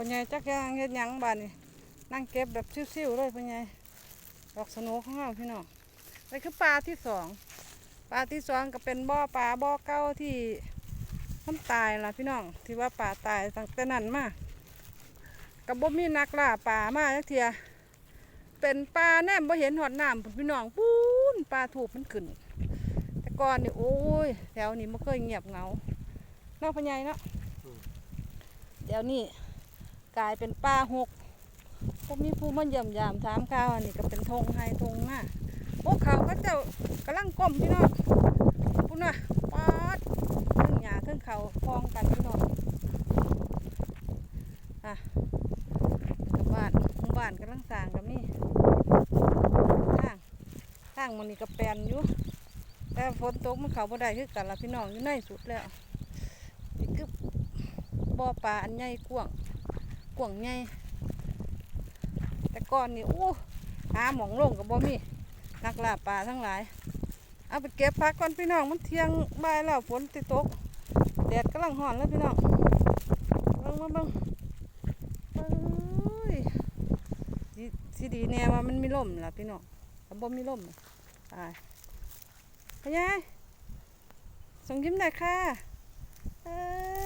พ่อใหญ่จักอยางเฮ็ดหยังบ้านนี่นั่งเก็บแบบซิวๆเลยพ่อใหญ่ดอกสนุของเราพี่น้องนี่คือปลาที่สองปลาที่สองก็เป็นบ่อปลาบ่อเก่าที่มันตายล่ะพี่น้องที่ว่าปลาตายตั้งแต่นั้นมากับบ่มีนักล่าปลามาจักเทียเป็นปลาแนมบ่เห็นหอดน้ำพุ่นพี่น้องปูนปลาถูกมันขึ้น แต่ก่อนนี่โอ้ยแถวนี้ไม่เคยเงียบเหงาเนอกพะไยเนาะเดี๋ยวนี้ กลายเป็นป่าหกพวกมีผู้มาเยี่ยมยามถามข่าวอันนี้ก็เป็นธงไฮธงหน้าโอ้เขาก็เจ้ากำลังก้มพี่น้องพุ่นน่ะป๊าดเทั้งหญ้าเทั้งเขาพองกันพี่น้องอะบ้านหมู่บ้านกำลังสร้างกับนี่ทางทางมันนี่ก็แปนอยู่แต่ฝนตกมันเขาบ่ได้คือกันละพี่น้องอยู่ในสุดแล้วนี่คือบ่อปลาอันใหญ่กว้าง กวางใหญ่แต่ก่อนนี่โอ้หาหมองลงกับบ่มีนักล่าปลาทั้งหลาย เอาไปเก็บพักก่อนพี่น้องมันเที่ยงบ่ายแล้วฝนติดตกแดดกำลังห่อนแล้วพี่น้องเบิ่งมาเบิ่งเอ้ยสิสิดีแน่ว่ามันมีลมล่ะพี่น้องถ้าบ่มีลมตายพยายส่งยิ้มหน่อยค่ะเอ้